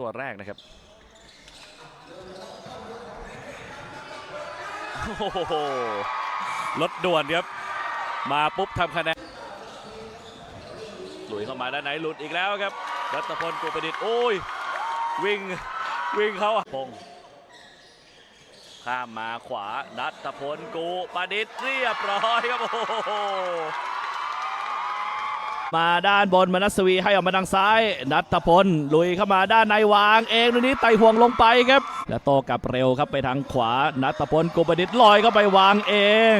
ตัวแรกนะครับโอ้โหรถด่วนครับ มาปุ๊บทำคะแนนหลุยเข้ามาด้านไหนหลุดอีกแล้วครับ รัตพลกุประดิษฐ์โอ้ย วิ่ง วิ่งเขาอะพงข้ามมาขวานัทพลกูประดิษฐ์เรียบร้อยครับ โอ้โห มาด้านบนมนัสวีให้ออกมาทางซ้าย นัทพลลุยเข้ามาด้านในวางเองตรงนี้ไต่ห่วงลงไปครับ และโตกลับเร็วครับไปทางขวา นัทพลกุประดิษฐ์ลอยเข้าไปวางเอง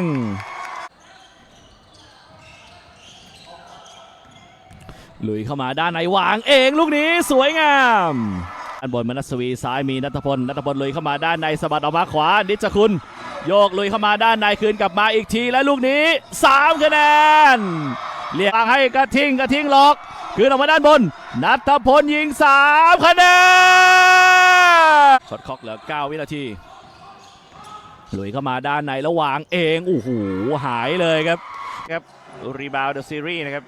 ลุยเข้ามาด้านในวางเองลูกนี้สวยงามด้านบนมนัสวีซ้ายมีนัทพลนัทพลลุยเข้ามาด้านในสะบัดออกมาขวานิจคุณ โยกลุยเข้ามาด้านในคืนกลับมาอีกทีและลูกนี้3คะแนน เรียกให้กระทิงกระทิงหลอก คืนออกมาด้านบน นัทพลยิง3คะแนนช็อตคล็อกเหลือ 9 วินาทีลุยเข้ามาด้านในแล้ววางเองโอ้โหหายเลยครับครับรีบาวเดอะซีรีส์นะครับ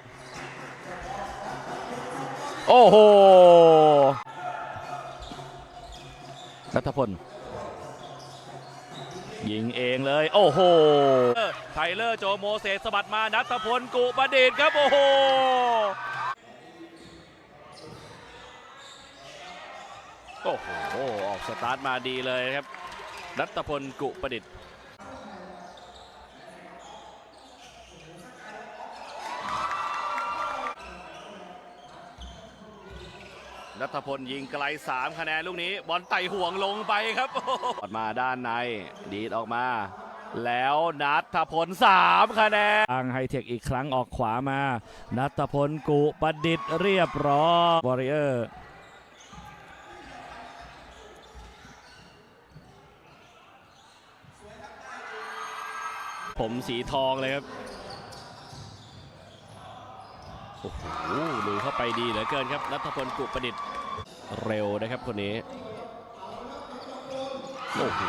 โอ้โหนัทพล ยิงเองเลย โอ้โห ไทเลอร์โจโมเสสสะบัดมานัทพลกุประดิษฐ์ครับ โอ้โห โอ้โห ออกสตาร์ทมาดีเลยครับ นัทพลกุประดิษฐ์ นัทพลยิงไกล 3 คะแนนลูกนี้ บอลไต่ห่วงลงไปครับโอ้โหออกมาด้านในดีดออกมา แล้วนัทพล 3 คะแนนทางไฮเทคอีกครั้งออกขวามา นัทพลกุประดิษฐ์เรียบร้อยบอริเออร์ผมสีทองเลยครับ โอ้โหลุยเข้าไปดีเหลือเกินครับนัทพลกุประดิษฐ์เร็วนะครับคนนี้โอ้โห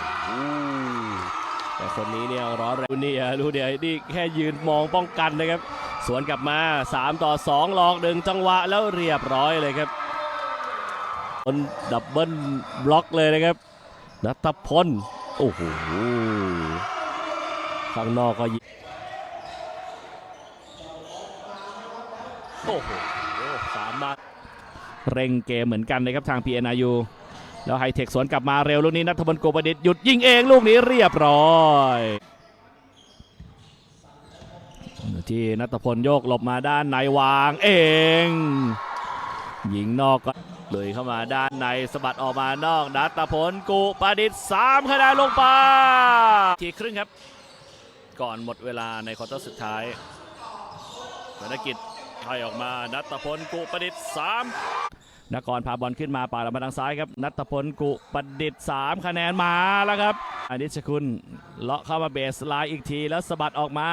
แต่คนนี้เนี่ยร้อนแรงนี่อะดูเดี๋ยวนี่แค่ยืนมองป้องกันนะครับ สวนกลับมา 3 ต่อ2หลอกดึงจังหวะแล้วเรียบร้อยเลยครับบนดับเบิลบล็อกเลยนะครับนัทพลโอ้โหข้างนอกก็ยิง โอ้โหสามารถเร่งเกมเหมือนกันนะครับทาง PNRU แล้วไฮเทคสวนกลับมาเร็วลูกนี้นัทพลโกประดิษหยุดยิงเองลูกนี้เรียบร้อยที่นัทพลโยกหลบมาด้านในวางเอง ยิงนอกก็เลยเข้ามาด้านในสะบัดออกมานอกนัทพลกุประดิษฐ์3คะแนนลงไปทีครึ่งครับ ก่อนหมดเวลาในควอเตอร์สุดท้ายธนกิจ ให้ออกมานัตพลกุประดิษฐ์3นครพาบอลขึ้นมาป่าลมาทางซ้ายครับ นัตพลกุประดิษฐ์3คะแนนมาแล้วครับอนิชคุณเลาะเข้ามาเบสไลน์อีกทีแล้วสะบัดออกมา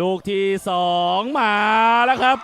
ลูกที่ 2 มาแล้วครับ